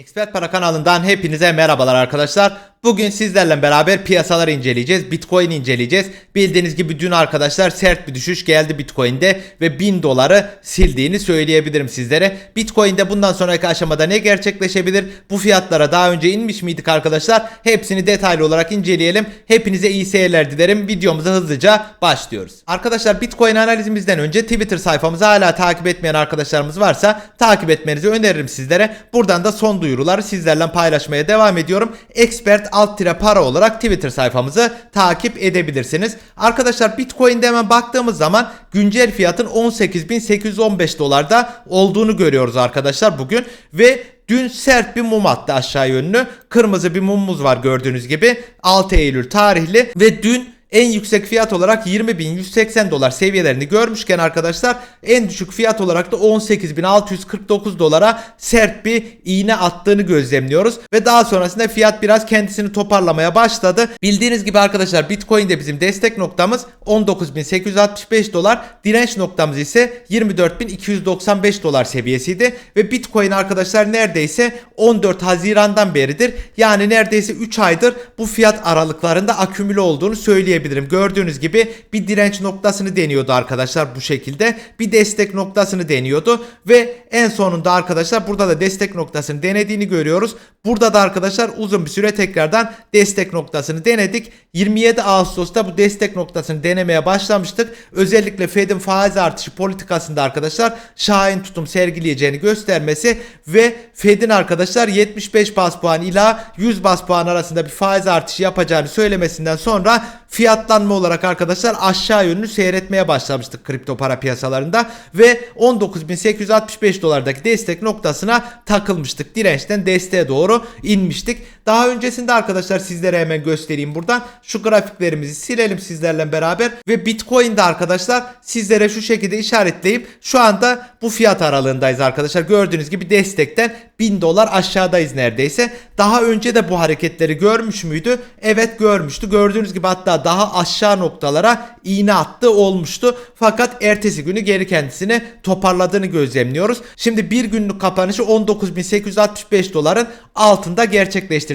Expert Para kanalından hepinize merhabalar arkadaşlar. Bugün sizlerle beraber piyasaları inceleyeceğiz. Bitcoin inceleyeceğiz. Bildiğiniz gibi dün arkadaşlar sert bir düşüş geldi Bitcoin'de ve 1000 doları sildiğini söyleyebilirim sizlere. Bitcoin'de bundan sonraki aşamada ne gerçekleşebilir? Bu fiyatlara daha önce inmiş miydik arkadaşlar? Hepsini detaylı olarak inceleyelim. Hepinize iyi seyirler dilerim. Videomuza hızlıca başlıyoruz. Arkadaşlar Bitcoin analizimizden önce Twitter sayfamızı hala takip etmeyen arkadaşlarımız varsa takip etmenizi öneririm sizlere. Buradan da son duyuruları sizlerle paylaşmaya devam ediyorum. Expert alt tire para olarak Twitter sayfamızı takip edebilirsiniz. Arkadaşlar Bitcoin'de hemen baktığımız zaman güncel fiyatın 18.815 dolarda olduğunu görüyoruz arkadaşlar bugün ve Dün sert bir mum attı aşağı yönlü. Kırmızı bir mumumuz var gördüğünüz gibi. 6 Eylül tarihli ve dün en yüksek fiyat olarak 20.180 dolar seviyelerini görmüşken arkadaşlar en düşük fiyat olarak da 18.649 dolara sert bir iğne attığını gözlemliyoruz. Ve daha sonrasında fiyat biraz kendisini toparlamaya başladı. Bildiğiniz gibi arkadaşlar Bitcoin'de bizim destek noktamız 19.865 dolar. Direnç noktamız ise 24.295 dolar seviyesiydi. Ve Bitcoin arkadaşlar neredeyse 14 Haziran'dan beridir yani neredeyse 3 aydır bu fiyat aralıklarında akümüle olduğunu söyleyebilirim. Gördüğünüz gibi bir direnç noktasını deniyordu arkadaşlar bu şekilde. Bir destek noktasını deniyordu ve en sonunda arkadaşlar burada da destek noktasını denediğini görüyoruz. Burada da arkadaşlar uzun bir süre tekrardan destek noktasını denedik. 27 Ağustos'ta bu destek noktasını denemeye başlamıştık. Özellikle Fed'in faiz artışı politikasında arkadaşlar şahin tutum sergileyeceğini göstermesi ve Fed'in arkadaşlar 75 bas puan ila 100 bas puan arasında bir faiz artışı yapacağını söylemesinden sonra fiyatlanma olarak arkadaşlar aşağı yönlü seyretmeye başlamıştık kripto para piyasalarında ve 19.865 dolardaki destek noktasına takılmıştık. Dirençten desteğe doğru inmiştik. Daha öncesinde arkadaşlar sizlere hemen göstereyim buradan. Şu grafiklerimizi silelim sizlerle beraber ve Bitcoin'de arkadaşlar sizlere şu şekilde işaretleyip şu anda bu fiyat aralığındayız arkadaşlar. Gördüğünüz gibi destekten 1000 dolar aşağıdayız neredeyse. Daha önce de bu hareketleri görmüş müydü? Evet görmüştü. Gördüğünüz gibi hatta daha aşağı noktalara iğne attı olmuştu. Fakat ertesi günü geri kendisini toparladığını gözlemliyoruz. Şimdi bir günlük kapanışı 19.865 doların altında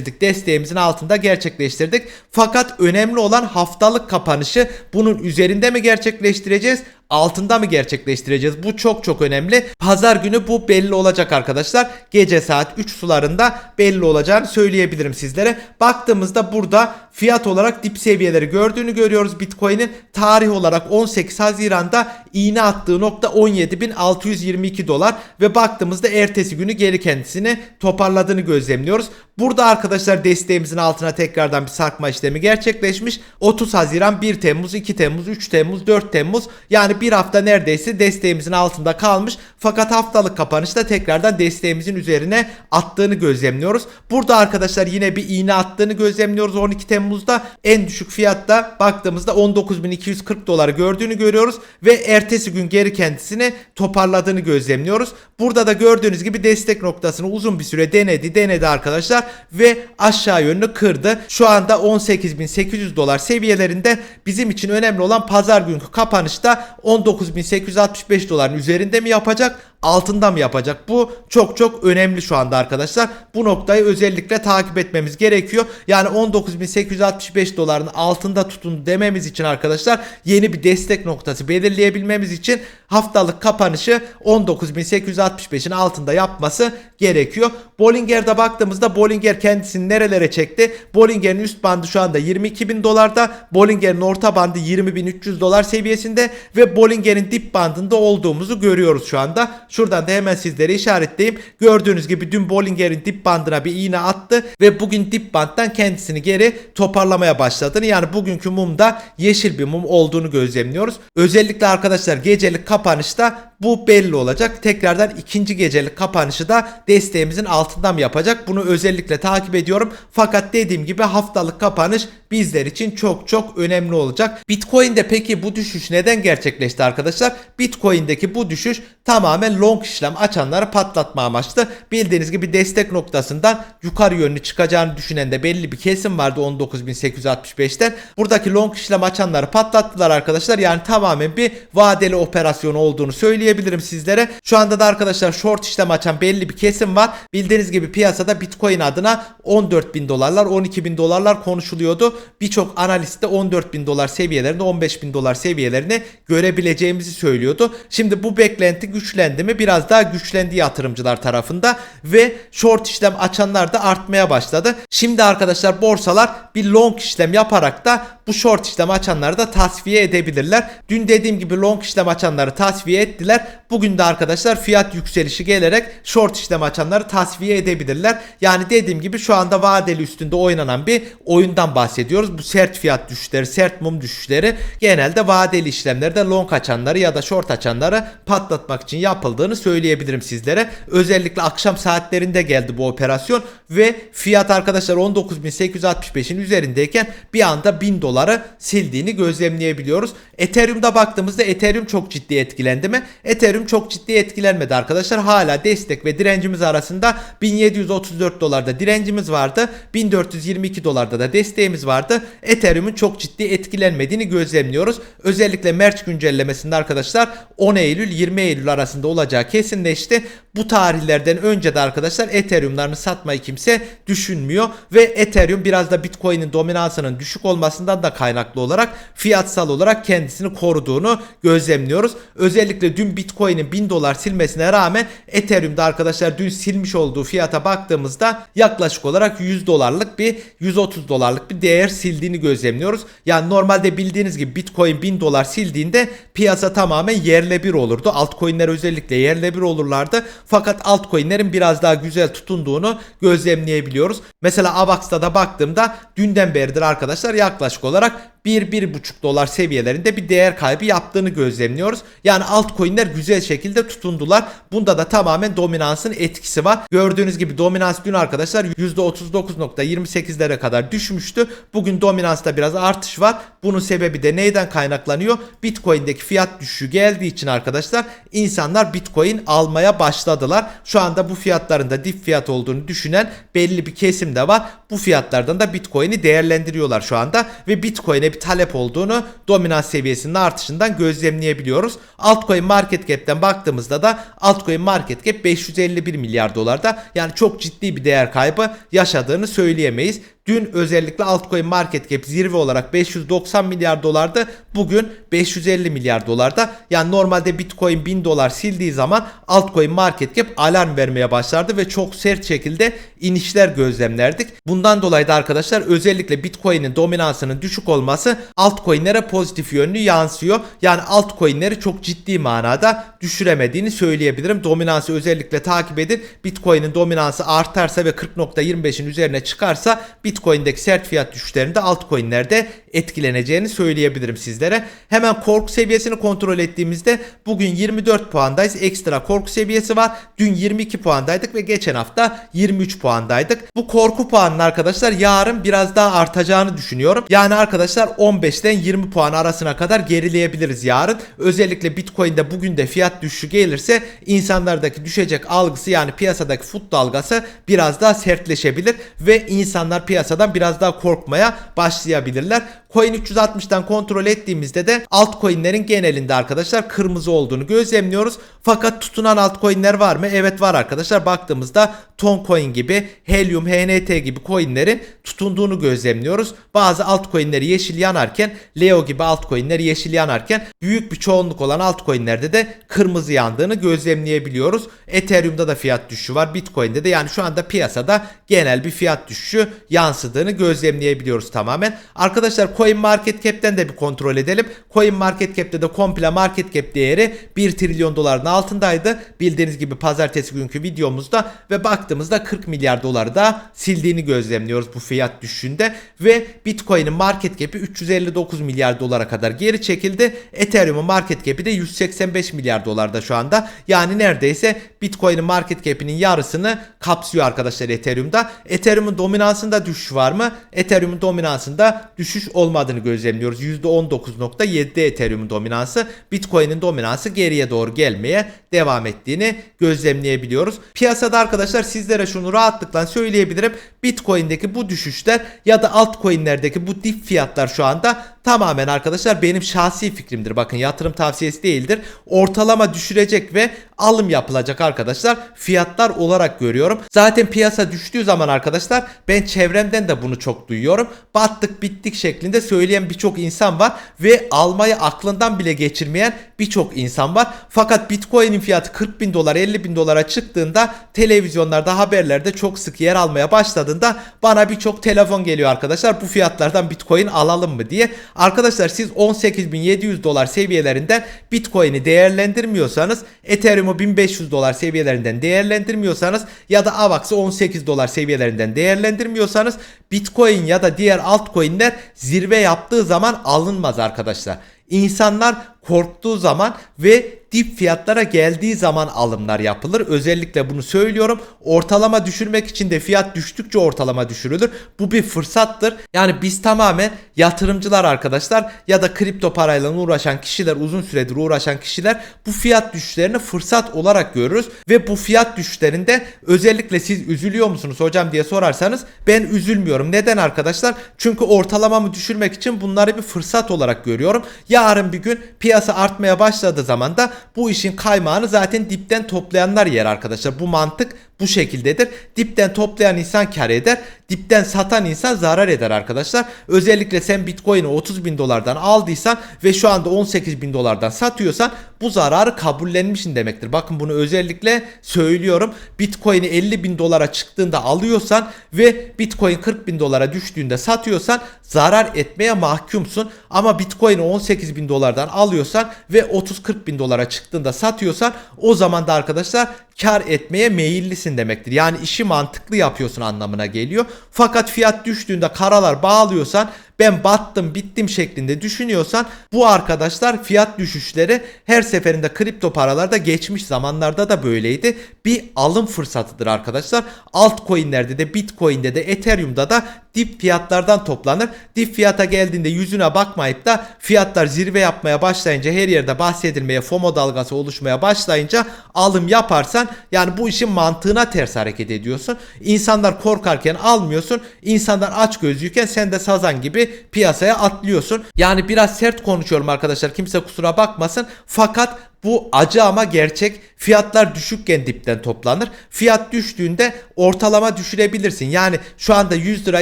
gerçekleştirdik. Desteğimizin altında gerçekleştirdik. Fakat önemli olan haftalık kapanışı bunun üzerinde mi gerçekleştireceğiz? Altında mı gerçekleştireceğiz? Bu çok çok önemli. Pazar günü bu belli olacak arkadaşlar. Gece saat 3 sularında belli olacağını söyleyebilirim sizlere. Baktığımızda burada fiyat olarak dip seviyeleri gördüğünü görüyoruz Bitcoin'in. Tarih olarak 18 Haziran'da iğne attığı nokta 17.622 dolar ve baktığımızda ertesi günü geri kendisini toparladığını gözlemliyoruz. Burada arkadaşlar desteğimizin altına tekrardan bir sarkma işlemi gerçekleşmiş. 30 Haziran, 1 Temmuz, 2 Temmuz, 3 Temmuz, 4 Temmuz yani bir hafta neredeyse desteğimizin altında kalmış. Fakat haftalık kapanışta tekrardan desteğimizin üzerine attığını gözlemliyoruz. Burada arkadaşlar yine bir iğne attığını gözlemliyoruz 12 Temmuz'da. En düşük fiyatta baktığımızda 19.240 doları gördüğünü görüyoruz ve ertesi gün geri kendisini toparladığını gözlemliyoruz. Burada da gördüğünüz gibi destek noktasını uzun bir süre denedi denedi arkadaşlar ve aşağı yönlü kırdı. Şu anda 18.800 dolar seviyelerinde bizim için önemli olan pazar günkü kapanışta 19.865 doların üzerinde mi yapacak altında mı yapacak? Bu çok çok önemli şu anda arkadaşlar. Bu noktayı özellikle takip etmemiz gerekiyor. Yani 19.865 doların altında tutun dememiz için arkadaşlar yeni bir destek noktası belirleyebilmemiz için haftalık kapanışı 19.865'in altında yapması gerekiyor. Bollinger'de baktığımızda Bollinger kendisini nerelere çekti? Bollinger'in üst bandı şu anda 22.000 dolarda. Bollinger'in orta bandı 20.300 dolar seviyesinde ve Bollinger'in dip bandında olduğumuzu görüyoruz şu anda. Şuradan da hemen sizlere işaretleyeyim. Gördüğünüz gibi dün Bollinger'in dip bandına bir iğne attı ve bugün dip bandtan kendisini geri toparlamaya başladığını yani bugünkü mumda yeşil bir mum olduğunu gözlemliyoruz. Özellikle arkadaşlar gecelik kapanışta bu belli olacak. Tekrardan ikinci gecelik kapanışı da desteğimizin altından yapacak? Bunu özellikle takip ediyorum. Fakat dediğim gibi haftalık kapanış bizler için çok çok önemli olacak. Bitcoin'de peki bu düşüş neden gerçekleşti arkadaşlar? Bitcoin'deki bu düşüş tamamen long işlem açanları patlatma amaçlı. Bildiğiniz gibi destek noktasından yukarı yönlü çıkacağını düşünen de belli bir kesim vardı 19.865'ten. Buradaki long işlem açanları patlattılar arkadaşlar. Yani tamamen bir vadeli operasyon olduğunu söyleyebilirim söyleyebilirim sizlere. Şu anda da arkadaşlar short işlem açan belli bir kesim var. Bildiğiniz gibi piyasada Bitcoin adına 14 bin dolarlar 12 bin dolarlar konuşuluyordu. Birçok analist de 14 bin dolar seviyelerinde 15 bin dolar seviyelerini görebileceğimizi söylüyordu. Şimdi bu beklenti güçlendi mi? Biraz daha güçlendi yatırımcılar tarafında ve short işlem açanlar da artmaya başladı. Şimdi arkadaşlar borsalar bir long işlem yaparak da bu short işlem açanları da tasfiye edebilirler. Dün dediğim gibi long işlem açanları tasfiye ettiler. Bugün de arkadaşlar fiyat yükselişi gelerek short işlem açanları tasfiye edebilirler. Yani dediğim gibi şu anda vadeli üstünde oynanan bir oyundan bahsediyoruz. Bu sert fiyat düşüşleri, sert mum düşüşleri genelde vadeli işlemlerde long açanları ya da short açanları patlatmak için yapıldığını söyleyebilirim sizlere. Özellikle akşam saatlerinde geldi bu operasyon ve fiyat arkadaşlar 19.865'in üzerindeyken bir anda 1000 doları sildiğini gözlemleyebiliyoruz. Ethereum'da baktığımızda Ethereum çok ciddi etkilendi mi? Ethereum çok ciddi etkilenmedi arkadaşlar. Hala destek ve direncimiz arasında 1734 dolarda direncimiz vardı. 1422 dolarda da desteğimiz vardı. Ethereum'un çok ciddi etkilenmediğini gözlemliyoruz. Özellikle Merch güncellemesinde arkadaşlar 10 Eylül 20 Eylül arasında olacağı kesinleşti. Bu tarihlerden önce de arkadaşlar Ethereum'larını satmayı kimse düşünmüyor ve Ethereum biraz da Bitcoin'in dominansının düşük olmasından da kaynaklı olarak fiyatsal olarak kendisini koruduğunu gözlemliyoruz. Özellikle dün Bitcoin'in 1000 dolar silmesine rağmen Ethereum'da arkadaşlar dün silmiş olduğu fiyata baktığımızda yaklaşık olarak 100 dolarlık bir 130 dolarlık bir değer sildiğini gözlemliyoruz. Yani normalde bildiğiniz gibi Bitcoin 1000 dolar sildiğinde piyasa tamamen yerle bir olurdu. Altcoin'ler özellikle yerle bir olurlardı. Fakat altcoin'lerin biraz daha güzel tutunduğunu gözlemleyebiliyoruz. Mesela Avax'ta da baktığımda dünden beridir arkadaşlar yaklaşık olarak 1-1,5 dolar seviyelerinde bir değer kaybı yaptığını gözlemliyoruz. Yani altcoin'ler güzel şekilde tutundular. Bunda da tamamen dominansın etkisi var. Gördüğünüz gibi dominans dün arkadaşlar %39.28'lere kadar düşmüştü. Bugün dominansta biraz artış var. Bunun sebebi de neyden kaynaklanıyor? Bitcoin'deki fiyat düşüşü geldiği için arkadaşlar insanlar Bitcoin almaya başladılar. Şu anda bu fiyatların da dip fiyat olduğunu düşünen belli bir kesim de var. Bu fiyatlardan da Bitcoin'i değerlendiriyorlar şu anda ve Bitcoin'e bir talep olduğunu dominans seviyesinin artışından gözlemleyebiliyoruz. Altcoin market cap'ten baktığımızda da altcoin market cap 551 milyar dolarda yani çok ciddi bir değer kaybı yaşadığını söyleyemeyiz. Dün özellikle altcoin market cap zirve olarak 590 milyar dolardı. Bugün 550 milyar dolarda. Yani normalde Bitcoin 1000 dolar sildiği zaman altcoin market cap alarm vermeye başlardı ve çok sert şekilde inişler gözlemlerdik. Bundan dolayı da arkadaşlar özellikle Bitcoin'in dominansının düşük olması altcoin'lere pozitif yönlü yansıyor. Yani altcoin'leri çok ciddi manada düşüremediğini söyleyebilirim. Dominansı özellikle takip edin. Bitcoin'in dominansı artarsa ve 40.25'in üzerine çıkarsa Bitcoin'deki sert fiyat düşüşlerinde altcoin'lerde etkileneceğini söyleyebilirim sizlere. Hemen korku seviyesini kontrol ettiğimizde bugün 24 puandayız. Ekstra korku seviyesi var. Dün 22 puandaydık ve geçen hafta 23 puandaydık. Bu korku puanının arkadaşlar yarın biraz daha artacağını düşünüyorum. Yani arkadaşlar 15'ten 20 puan arasına kadar gerileyebiliriz yarın. Özellikle Bitcoin'de bugün de fiyat düşüşü gelirse insanlardaki düşecek algısı yani piyasadaki fut dalgası biraz daha sertleşebilir ve insanlar piyasadan biraz daha korkmaya başlayabilirler. Coin 360'tan kontrol ettiğimizde de altcoin'lerin genelinde arkadaşlar kırmızı olduğunu gözlemliyoruz. Fakat tutunan altcoin'ler var mı? Evet var arkadaşlar. Baktığımızda Toncoin gibi, Helium, HNT gibi coin'lerin tutunduğunu gözlemliyoruz. Bazı altcoin'leri yeşil yanarken, Leo gibi altcoin'ler yeşil yanarken büyük bir çoğunluk olan altcoin'lerde de kırmızı yandığını gözlemleyebiliyoruz. Ethereum'da da fiyat düşüşü var. Bitcoin'de de yani şu anda piyasada genel bir fiyat düşüşü yansıdığını gözlemleyebiliyoruz tamamen. Arkadaşlar Market Cap'ten de bir kontrol edelim. Coin Market Cap'te de komple market cap değeri 1 trilyon doların altındaydı. Bildiğiniz gibi pazartesi günkü videomuzda ve baktığımızda 40 milyar doları da sildiğini gözlemliyoruz bu fiyat düşüşünde ve Bitcoin'in market cap'i 359 milyar dolara kadar geri çekildi. Ethereum'un market cap'i de 185 milyar dolarda şu anda. Yani neredeyse Bitcoin'in market cap'inin yarısını kapsıyor arkadaşlar Ethereum'da. Ethereum'un dominansında düşüş var mı? Ethereum'un dominansında düşüş olmadığını gözlemliyoruz. %19.7'de Ethereum'un dominansı. Bitcoin'in dominansı geriye doğru gelmeye devam ettiğini gözlemleyebiliyoruz. Piyasada arkadaşlar sizlere şunu rahatlıkla söyleyebilirim. Bitcoin'deki bu düşüşler ya da altcoin'lerdeki bu dip fiyatlar şu anda tamamen arkadaşlar benim şahsi fikrimdir. Bakın yatırım tavsiyesi değildir. Ortalama düşürecek ve alım yapılacak arkadaşlar fiyatlar olarak görüyorum. Zaten piyasa düştüğü zaman arkadaşlar ben çevremden de bunu çok duyuyorum. Battık bittik şeklinde söyleyen birçok insan var ve almayı aklından bile geçirmeyen birçok insan var. Fakat Bitcoin'in fiyatı 40 bin dolar 50 bin dolara çıktığında televizyonlarda haberlerde çok sık yer almaya başladığında bana birçok telefon geliyor arkadaşlar. Bu fiyatlardan Bitcoin alalım mı diye. Arkadaşlar siz 18.700 dolar seviyelerinden Bitcoin'i değerlendirmiyorsanız Ethereum'u 1500 dolar seviyelerinden değerlendirmiyorsanız ya da AVAX'ı 18 dolar seviyelerinden değerlendirmiyorsanız Bitcoin ya da diğer altcoin'ler zirve yaptığı zaman alınmaz arkadaşlar. İnsanlar korktuğu zaman ve dip fiyatlara geldiği zaman alımlar yapılır. Özellikle bunu söylüyorum. Ortalama düşürmek için de fiyat düştükçe ortalama düşürülür. Bu bir fırsattır. Yani biz tamamen yatırımcılar arkadaşlar ya da kripto parayla uğraşan kişiler uzun süredir uğraşan kişiler bu fiyat düşüşlerini fırsat olarak görürüz ve bu fiyat düşüşlerinde özellikle siz üzülüyor musunuz hocam diye sorarsanız ben üzülmüyorum. Neden arkadaşlar? Çünkü ortalamamı düşürmek için bunları bir fırsat olarak görüyorum. Yarın bir gün piyasa artmaya başladığı zaman da bu işin kaymağını zaten dipten toplayanlar yer arkadaşlar. Bu mantık bu şekildedir. Dipten toplayan insan kar eder. Dipten satan insan zarar eder arkadaşlar. Özellikle sen Bitcoin'i 30 bin dolardan aldıysan ve şu anda 18 bin dolardan satıyorsan bu zararı kabullenmişsin demektir. Bakın bunu özellikle söylüyorum. Bitcoin'i 50 bin dolara çıktığında alıyorsan ve Bitcoin 40 bin dolara düştüğünde satıyorsan zarar etmeye mahkumsun. Ama Bitcoin'i 18 bin dolardan alıyorsan ve 30-40 bin dolara çıktığında satıyorsan o zaman da arkadaşlar kar etmeye meyillisin demektir. Yani işi mantıklı yapıyorsun anlamına geliyor. Fakat fiyat düştüğünde karalar bağlıyorsan ben battım bittim şeklinde düşünüyorsan bu arkadaşlar fiyat düşüşleri her seferinde kripto paralarda geçmiş zamanlarda da böyleydi. Bir alım fırsatıdır arkadaşlar. Altcoin'lerde de Bitcoin'de de Ethereum'da da dip fiyatlardan toplanır. Dip fiyata geldiğinde yüzüne bakmayıp da fiyatlar zirve yapmaya başlayınca her yerde bahsedilmeye FOMO dalgası oluşmaya başlayınca alım yaparsan yani bu işin mantığına ters hareket ediyorsun. İnsanlar korkarken almıyorsun. İnsanlar aç gözlüyken sen de sazan gibi piyasaya atlıyorsun. Yani biraz sert konuşuyorum arkadaşlar. Kimse kusura bakmasın. Fakat bu acı ama gerçek. Fiyatlar düşükken dipten toplanır. Fiyat düştüğünde ortalama düşürebilirsin. Yani şu anda 100 lira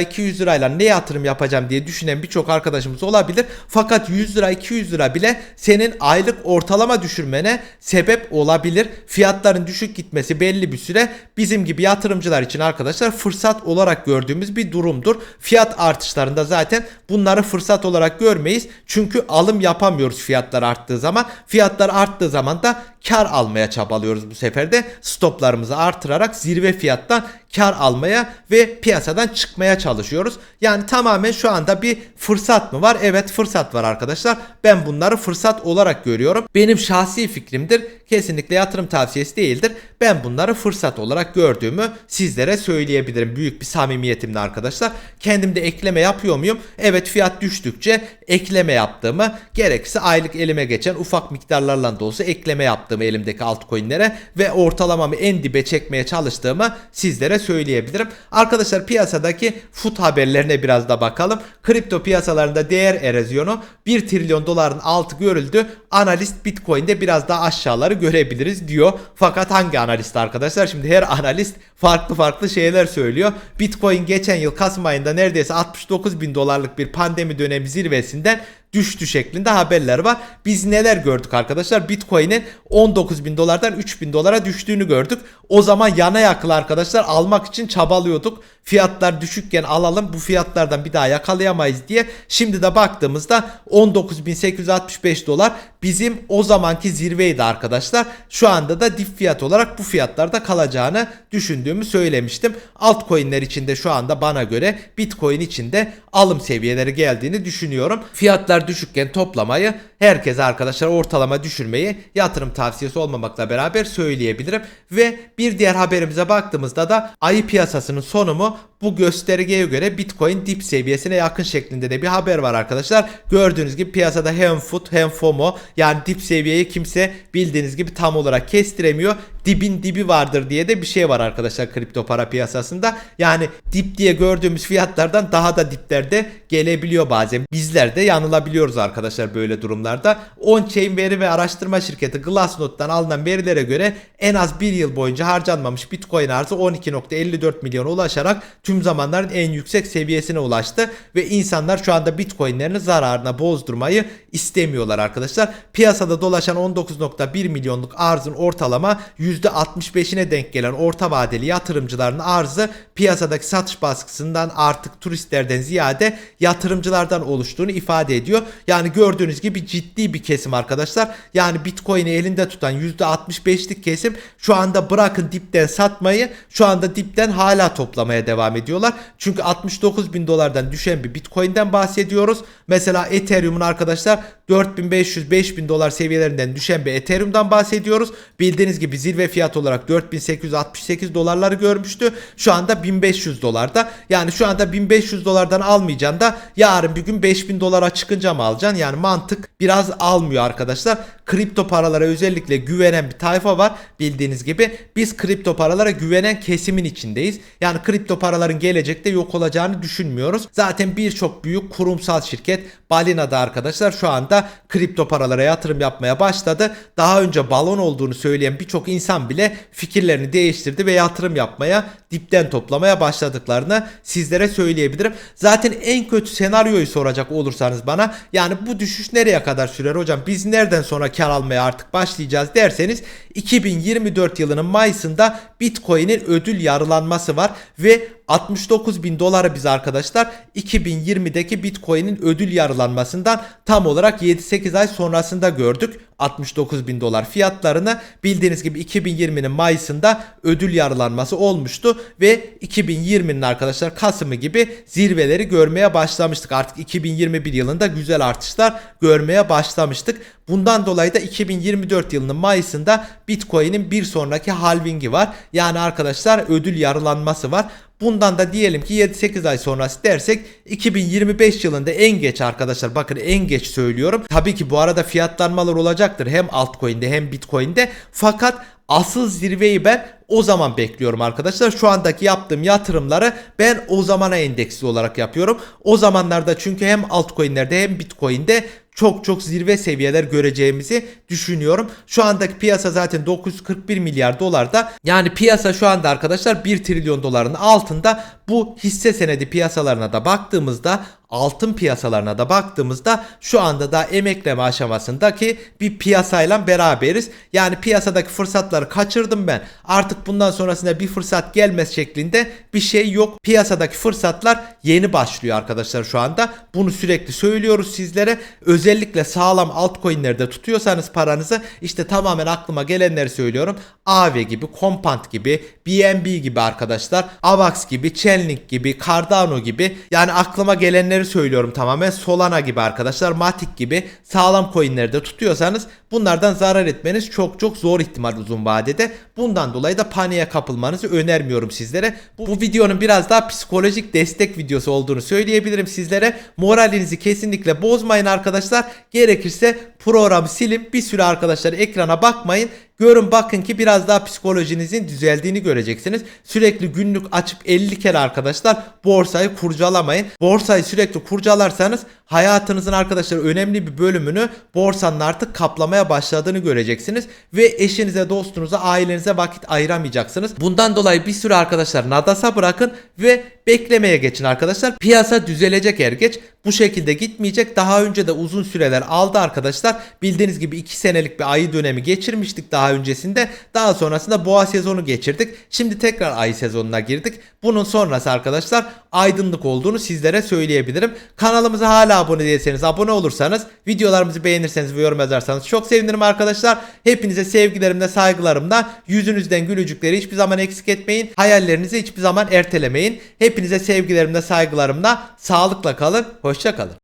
200 lirayla ne yatırım yapacağım diye düşünen birçok arkadaşımız olabilir. Fakat 100 lira 200 lira bile senin aylık ortalama düşürmene sebep olabilir. Fiyatların düşük gitmesi belli bir süre bizim gibi yatırımcılar için arkadaşlar fırsat olarak gördüğümüz bir durumdur. Fiyat artışlarında zaten bunları fırsat olarak görmeyiz. Çünkü alım yapamıyoruz fiyatlar arttığı zaman. Fiyatlar arttığı zaman da kar almaya çabalıyoruz bu sefer de. Stoplarımızı artırarak zirve fiyattan kar almaya ve piyasadan çıkmaya çalışıyoruz. Yani tamamen şu anda bir fırsat mı var? Evet fırsat var arkadaşlar. Ben bunları fırsat olarak görüyorum. Benim şahsi fikrimdir. Kesinlikle yatırım tavsiyesi değildir. Ben bunları fırsat olarak gördüğümü sizlere söyleyebilirim. Büyük bir samimiyetimle arkadaşlar. Kendimde ekleme yapıyor muyum? Evet fiyat düştükçe ekleme yaptığımı gerekirse aylık elime geçen ufak miktarlarla da olsa ekleme yaptığımı elimdeki altcoin'lere ve ortalamamı en dibe çekmeye çalıştığımı sizlere söyleyebilirim. Arkadaşlar piyasadaki fut haberlerine biraz da bakalım. Kripto piyasalarında değer erozyonu 1 trilyon doların altı görüldü. Analist Bitcoin'de biraz daha aşağıları görebiliriz diyor. Fakat hangi analist arkadaşlar? Şimdi her analist farklı farklı şeyler söylüyor. Bitcoin geçen yıl Kasım ayında neredeyse 69 bin dolarlık bir pandemi dönemi zirvesinden düştü şeklinde haberler var. Biz neler gördük arkadaşlar? Bitcoin'in 19 bin dolardan 3 bin dolara düştüğünü gördük. O zaman yana yakılı arkadaşlar almak için çabalıyorduk. Fiyatlar düşükken alalım bu fiyatlardan bir daha yakalayamayız diye. Şimdi de baktığımızda 19.865 dolar bizim o zamanki zirveydi arkadaşlar. Şu anda da dip fiyat olarak bu fiyatlarda kalacağını düşündüğümü söylemiştim. Altcoin'ler içinde şu anda bana göre Bitcoin içinde alım seviyeleri geldiğini düşünüyorum. Fiyatlar düşükken toplamayı herkese arkadaşlar ortalama düşürmeyi yatırım tavsiyesi olmamakla beraber söyleyebilirim. Ve bir diğer haberimize baktığımızda da ayı piyasasının sonumu bu göstergeye göre Bitcoin dip seviyesine yakın şeklinde de bir haber var arkadaşlar. Gördüğünüz gibi piyasada hem FUT hem FOMO yani dip seviyeyi kimse bildiğiniz gibi tam olarak kestiremiyor. Dibin dibi vardır diye de bir şey var arkadaşlar kripto para piyasasında. Yani dip diye gördüğümüz fiyatlardan daha da diplerde gelebiliyor bazen. Bizler de yanılabiliyoruz arkadaşlar böyle durumlarda. On-chain veri ve araştırma şirketi Glassnode'dan alınan verilere göre en az bir yıl boyunca harcanmamış Bitcoin arzı 12.54 milyona ulaşarak tüm zamanların en yüksek seviyesine ulaştı ve insanlar şu anda Bitcoin'lerini zararına bozdurmayı istemiyorlar arkadaşlar. Piyasada dolaşan 19.1 milyonluk arzın ortalama %65'ine denk gelen orta vadeli yatırımcıların arzı piyasadaki satış baskısından artık turistlerden ziyade yatırımcılardan oluştuğunu ifade ediyor. Yani gördüğünüz gibi ciddi bir kesim arkadaşlar. Yani Bitcoin'i elinde tutan %65'lik kesim şu anda bırakın dipten satmayı şu anda dipten hala toplamaya devam ediyorlar. Çünkü 69 bin dolardan düşen bir Bitcoin'den bahsediyoruz. Mesela Ethereum'un arkadaşlar 4500-5000 dolar seviyelerinden düşen bir Ethereum'dan bahsediyoruz. Bildiğiniz gibi zirve fiyat olarak 4868 dolarları görmüştü. Şu anda 1500 dolarda. Yani şu anda 1500 dolardan almayacaksın da yarın bir gün 5000 dolara çıkınca mı alacaksın? Yani mantık biraz almıyor arkadaşlar. Kripto paralara özellikle güvenen bir tayfa var bildiğiniz gibi. Biz kripto paralara güvenen kesimin içindeyiz. Yani kripto paraların gelecekte yok olacağını düşünmüyoruz. Zaten birçok büyük kurumsal şirket Balina'da arkadaşlar şu anda kripto paralara yatırım yapmaya başladı. Daha önce balon olduğunu söyleyen birçok insan bile fikirlerini değiştirdi ve yatırım yapmaya, dipten toplamaya başladıklarını sizlere söyleyebilirim. Zaten en kötü senaryoyu soracak olursanız bana yani bu düşüş nereye kadar sürer hocam? Biz nereden sonra kar almaya artık başlayacağız derseniz 2024 yılının Mayıs'ında Bitcoin'in ödül yarılanması var ve 69 bin doları biz arkadaşlar 2020'deki Bitcoin'in ödül yarılanmasından tam olarak 7-8 ay sonrasında gördük. 69 bin dolar fiyatlarını bildiğiniz gibi 2020'nin Mayıs'ında ödül yarılanması olmuştu ve 2020'nin arkadaşlar Kasım'ı gibi zirveleri görmeye başlamıştık. Artık 2021 yılında güzel artışlar görmeye başlamıştık. Bundan dolayı da 2024 yılının Mayıs'ında Bitcoin'in bir sonraki halvingi var. Yani arkadaşlar ödül yarılanması var. Bundan da diyelim ki 7-8 ay sonrası dersek 2025 yılında en geç arkadaşlar bakın en geç söylüyorum. Tabii ki bu arada fiyatlanmalar olacaktır hem altcoin'de hem bitcoin'de fakat asıl zirveyi ben o zaman bekliyorum arkadaşlar. Şu andaki yaptığım yatırımları ben o zamana endeksli olarak yapıyorum. O zamanlarda çünkü hem altcoin'lerde hem bitcoin'de çok çok zirve seviyeler göreceğimizi düşünüyorum. Şu andaki piyasa zaten 941 milyar dolarda. Yani piyasa şu anda arkadaşlar 1 trilyon doların altında. Bu hisse senedi piyasalarına da baktığımızda altın piyasalarına da baktığımızda şu anda da emekleme aşamasındaki bir piyasayla beraberiz. Yani piyasadaki fırsatları kaçırdım ben. Artık bundan sonrasında bir fırsat gelmez şeklinde bir şey yok. Piyasadaki fırsatlar yeni başlıyor arkadaşlar şu anda. Bunu sürekli söylüyoruz sizlere. Özellikle sağlam altcoin'lerde tutuyorsanız paranızı işte tamamen aklıma gelenleri söylüyorum. AV gibi, Compant gibi, BNB gibi arkadaşlar, Avax gibi, Chainlink gibi, Cardano gibi yani aklıma gelenleri söylüyorum tamamen. Solana gibi arkadaşlar, Matic gibi sağlam coin'lerde tutuyorsanız bunlardan zarar etmeniz çok çok zor ihtimal uzun vadede. Bundan dolayı da paniğe kapılmanızı önermiyorum sizlere. Bu, bu videonun biraz daha psikolojik destek videosu olduğunu söyleyebilirim sizlere. Moralinizi kesinlikle bozmayın arkadaşlar. Gerekirse programı silin. Bir süre arkadaşlar ekrana bakmayın. Görün bakın ki biraz daha psikolojinizin düzeldiğini göreceksiniz. Sürekli günlük açıp 50 kere arkadaşlar borsayı kurcalamayın. Borsayı sürekli kurcalarsanız hayatınızın arkadaşlar önemli bir bölümünü borsanın artık kaplamaya başladığını göreceksiniz. Ve eşinize, dostunuza, ailenize vakit ayıramayacaksınız. Bundan dolayı bir süre arkadaşlar nadasa bırakın ve beklemeye geçin arkadaşlar. Piyasa düzelecek er geç. Bu şekilde gitmeyecek. Daha önce de uzun süreler aldı arkadaşlar. Bildiğiniz gibi 2 senelik bir ayı dönemi geçirmiştik daha öncesinde. Daha sonrasında boğa sezonu geçirdik. Şimdi tekrar ay sezonuna girdik. Bunun sonrası arkadaşlar aydınlık olduğunu sizlere söyleyebilirim. Kanalımıza hala abone değilseniz abone olursanız videolarımızı beğenirseniz ve yorum yazarsanız çok sevinirim arkadaşlar. Hepinize sevgilerimle saygılarımla yüzünüzden gülücükleri hiçbir zaman eksik etmeyin. Hayallerinizi hiçbir zaman ertelemeyin. Hepinize sevgilerimle saygılarımla sağlıkla kalın. Hoşça kalın.